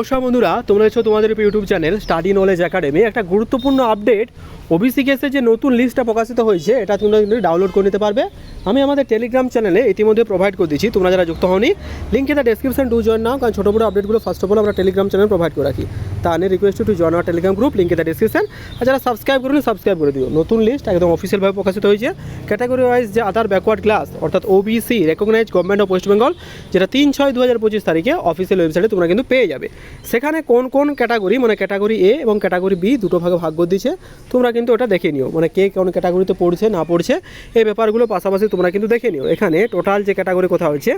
নমস্কার বন্ধুরা, তোমরা হচ্ছে তোমাদের YouTube channel study knowledge academy একটা গুরুত্বপূর্ণ আপডেট ওবিসি কেসের যে নতুন লিস্টটা প্রকাশিত হয়েছে, এটা তোমরা কিন্তু ডাউনলোড করে নিতে পারবে। আমি আমাদের টেলিগ্রাম চ্যানেলে ইতিমধ্যে প্রোভাইড করে দিচ্ছি তোমরা যারা যুক্ত হওনি লিঙ্ক এটা ডেসক্রিপশন টু জয়েন নাও, কারণ ছোটো বড়ো আপডেটগুলো ফার্স্ট অফ অল আমরা টেলিগ্রাম চ্যানেল প্রোভাইড করে রাখি। তা আনে request to join our Telegram group link the description আর যারা সাবস্ক্রাইব করুন সাবস্ক্রাইব করে দিও। নতুন লিস্ট একদম অফিসিয়ালভাবে প্রকাশিত হয়েছে। ক্যাটাগরি ওয়াইজ যে আদার ব্যাকওয়ার্ড ক্লাস অর্থাৎ OBC recognise government of West Bengal যেটা তিন ছয় দু হাজার পঁচিশ তারিখে অফিসিয়াল ওয়েবসাইটে তোমরা কিন্তু পেয়ে যাবে। সেখানে কোন কোন ক্যাটাগরি মানে ক্যাটাগরি এ এবং ক্যাটাগরি বি দুটো ভাগে ভাগ করে দিয়েছে। তোমরা কিন্তু ওটা দেখে নিও। মানে কে কোন ক্যাটাগরিতে পড়ছে, না পড়ছে, এই ব্যাপারগুলো পাশাপাশি তোমরা কিন্তু দেখে নিও। এখানে টোটাল যে ক্যাটাগরি কথা হচ্ছে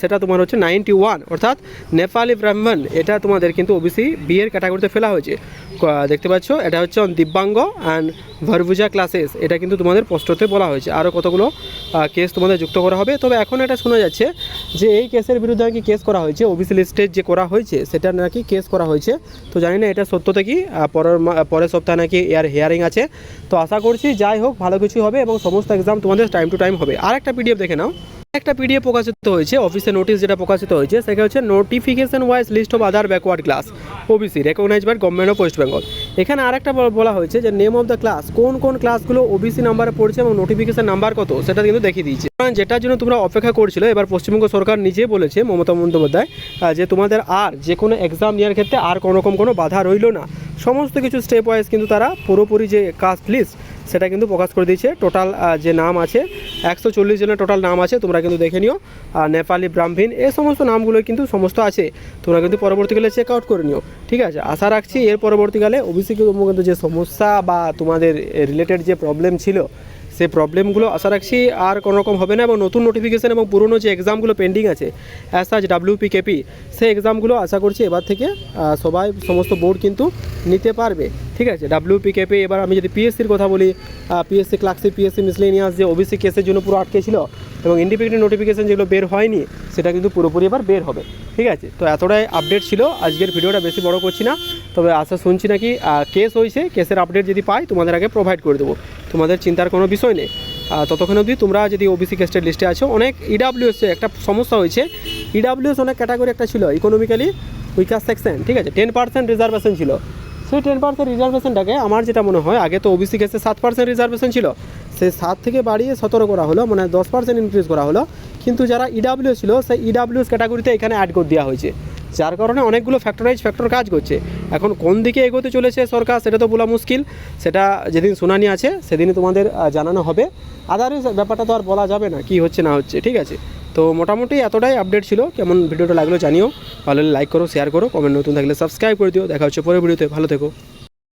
সেটা তোমার হচ্ছে নাইনটি ওয়ান অর্থাৎ নেপালি ব্রাহ্মণ, এটা তোমাদের কিন্তু ওবিসি বি এর ক্যাটাগরিতে ফেলা হয়েছে। দেখতে পাচ্ছ, এটা হচ্ছে দিব্যাঙ্গ অ্যান্ড ভারভুজা ক্লাসেস এটা কিন্তু তোমাদের পোস্টতে বলা হয়েছে। আরও কতগুলো কেস তোমাদের যুক্ত করা হবে। তবে এখন এটা শোনা যাচ্ছে যে এই কেসের বিরুদ্ধে নাকি কেস করা হয়েছে। ওবিসি লিস্টের যে করা হয়েছে, সেটা নাকি কেস করা হয়েছে। তো জানি না এটা সত্যতে কি পরের পরের সপ্তাহে নাকি এর হিয়ারিং আছে। তো আশা করছি যাই হোক, ভালো কিছু হবে এবং সমস্ত এক্সাম তোমাদের টাইম টু টাইম হবে। আর একটা পিডিএফ দেখে নাও। একটা পিডিএফ প্রকাশিত হয়েছে অফিসে নোটিশ যেটা প্রকাশিত হয়েছে, সেটা হচ্ছে notification wise list of other backward class OBC recognise by government of West Bengal এখানে আরেকটা বল- হয়েছে যে নেম অফ দ্য ক্লাস কোন কোন ক্লাসগুলো ওবিসি নাম্বারে পড়ছে এবং নোটিফিকেশন নাম্বার কত, সেটা কিন্তু দেখিয়ে দিয়েছে। কারণ যেটার জন্য তোমরা অপেক্ষা করছিলে, এবার পশ্চিমবঙ্গ সরকার নিজে বলেছে, মমতা বন্দ্যোপাধ্যায় যে তোমাদের আর যে কোনো এক্সাম নেওয়ার ক্ষেত্রে আর কোনো রকম কোনো বাধা রইল না। সমস্ত কিছু স্টেপ ওয়াইজ কিন্তু তারা পুরোপুরি যে কাস্ট লিস্ট সেটা কিন্তু প্রকাশ করে দিয়েছে। টোটাল যে নাম আছে, একশো চল্লিশ জনের টোটাল নাম আছে, তোমরা কিন্তু দেখে নিও। আর নেপালি ব্রাহ্মীণ, এ সমস্ত নামগুলো কিন্তু সমস্ত আছে। তোমরা কিন্তু পরবর্তীকালে চেক আউট করে নিও। ঠিক আছে? আশা রাখছি এর পরবর্তীকালে ওবিসি কিন্তু যে সমস্যা বা তোমাদের রিলেটেড যে প্রবলেম ছিল সেই প্রবলেমগুলো আশা রাখছি আর কোনো রকম হবে না এবং নতুন নোটিফিকেশান এবং পুরনো যে এক্সামগুলো পেন্ডিং আছে as such W P K P সেই এক্সামগুলো আশা করছি এবার থেকে সবাই, সমস্ত বোর্ড কিন্তু নিতে পারবে। ঠিক আছে ডাব্লিউপি কেপি এবার আমি যদি পিএসসির কথা বলি পিএসসি ক্লাসি পিএসসি মিসলেনিয়াস যে ওবিসি কেসের জন্য পুরো আটকে ছিল এবং ইন্ডিপেন্ডেন্ট নোটিফিকেশান যেগুলো বের হয়নি, সেটা কিন্তু পুরোপুরি এবার বের হবে, ঠিক আছে? তো এতটাই আপডেট ছিল, আজকের ভিডিওটা বেশি বড় করছি না, তবে আশা শুনছি নাকি কেস হয়েছে কেসের আপডেট যদি পাই, তোমাদের আগে প্রোভাইড করে দেবো, তোমাদের চিন্তার কোনো বিষয় নেই। ততক্ষণ অবধি তোমরা যদি ওবিসি কেস্টের লিস্টে আছো, অনেক ইডাব্লিউএস একটা সমস্যা হয়েছে ইডাব্লিউএস অনেক ক্যাটাগরি একটা ছিল ইকোনমিক্যালি উইকার সেকশন ঠিক আছে? টেন পার্সেন্ট রিজার্ভেশন ছিল সেই টেন পার্সেন্ট রিজার্ভেশনটাকে আমার যেটা মনে হয়, আগে তো ওবিসি কেসে সাত পার্সেন্ট রিজার্ভেশন ছিল। সেই সাত থেকে বাড়িয়ে সতেরো করা হলো মানে দশ পার্সেন্ট ইনক্রিজ করা হলো। কিন্তু যারা ইডাব্লিউ ছিল, সেই ইডাব্লিউএস ক্যাটাগরিতে এখানে অ্যাড করে দেওয়া হয়েছে। যার কারণে অনেকগুলো ফ্যাক্টরাইজ ফ্যাক্টর কাজ করছে। এখন কোন দিকে এগোতে চলেছে সরকার, সেটা তো বলা মুশকিল। সেটা যেদিন শুনানি আছে, সেদিনই তোমাদের জানানো হবে। আদারওয়াইজ ব্যাপারটা তো আর বলা যাবে না, কি হচ্ছে না হচ্ছে, ঠিক আছে? তো মোটামুটি এতটাই আপডেট ছিল। কেমন ভিডিওটা লাগল জানিও। ভালো লাইক করো শেয়ার করো কমেন্ট নতুন থাকলে সাবস্ক্রাইব করে দিও। দেখা হচ্ছে পরের ভিডিওতে ভালো থেকো।